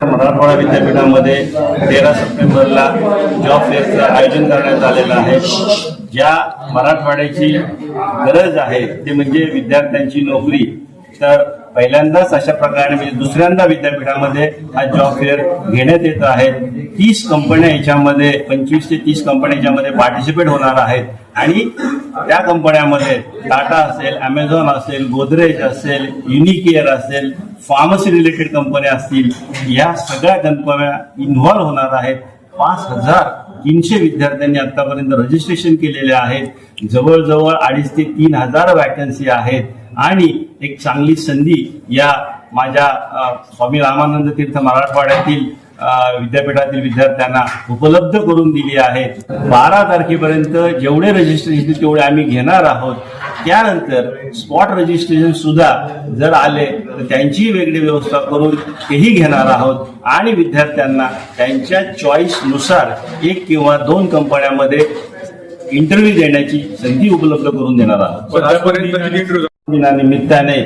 मराठवाडा विद्यापीठामध्ये तेरा सप्टेंबरला जॉब फेअरचं आयोजन करण्यात आलेलं आहे. ज्या मराठवाड्याची गरज आहे ते म्हणजे विद्यार्थ्यांची नोकरी. तर पहिल्यांदाच अशा प्रकारे म्हणजे दुसऱ्यांदा विद्यापीठामध्ये हा जॉब फेअर घेण्यात येत आहे. तीस कंपन्या याच्यामध्ये पंचवीस ते तीस कंपन्या याच्यामध्ये पार्टिसिपेट होणार आहेत. आणि त्या कंपन्यामध्ये टाटा असेल अमेझॉन असेल गोदरेज असेल युनिकेअर असेल फार्मसी रिलेटेड कंपन्या असतील या सगळ्या कंपन्या इन्व्हॉल्व्ह होणार आहेत. पाच हजार तीनशे विद्यार्थ्यांनी आतापर्यंत रजिस्ट्रेशन केलेले आहेत. जवळजवळ अडीच ते तीन हजार वॅकन्सी आहेत. आणि एक चांगली संधी या माझ्या स्वामी रामानंद तीर्थ मराठवाड्यातील विद्यापीठातील विद्यार्थ्यांना उपलब्ध करून दिली आहे. बारा तारखेपर्यंत जेवढे रजिस्ट्रेशन तेवढे आम्ही घेणार आहोत. त्यानंतर स्पॉट रजिस्ट्रेशन सुद्धा जर आले तर त्यांचीही वेगळी व्यवस्था करून तेही घेणार आहोत. आणि विद्यार्थ्यांना त्यांच्या चॉईसनुसार एक किंवा दोन कंपन्यांमध्ये इंटरव्ह्यू देण्याची संधी उपलब्ध करून देणार आहोत. दिनानिमित्ताने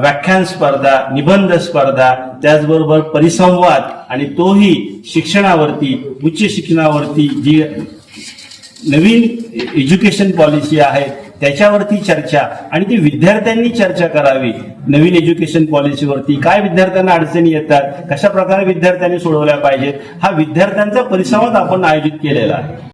व्याख्यान स्पर्धा निबंध स्पर्धा त्याचबरोबर परिसंवाद आणि तोही शिक्षणावरती उच्च शिक्षणावरती जी नवीन एज्युकेशन पॉलिसी आहे त्याच्यावरती चर्चा आणि ती विद्यार्थ्यांनी चर्चा करावी. नवीन एज्युकेशन पॉलिसीवरती काय विद्यार्थ्यांना अडचणी येतात कशा प्रकारे विद्यार्थ्यांनी सोडवल्या पाहिजेत हा विद्यार्थ्यांचा परिसंवाद आपण आयोजित केलेला आहे.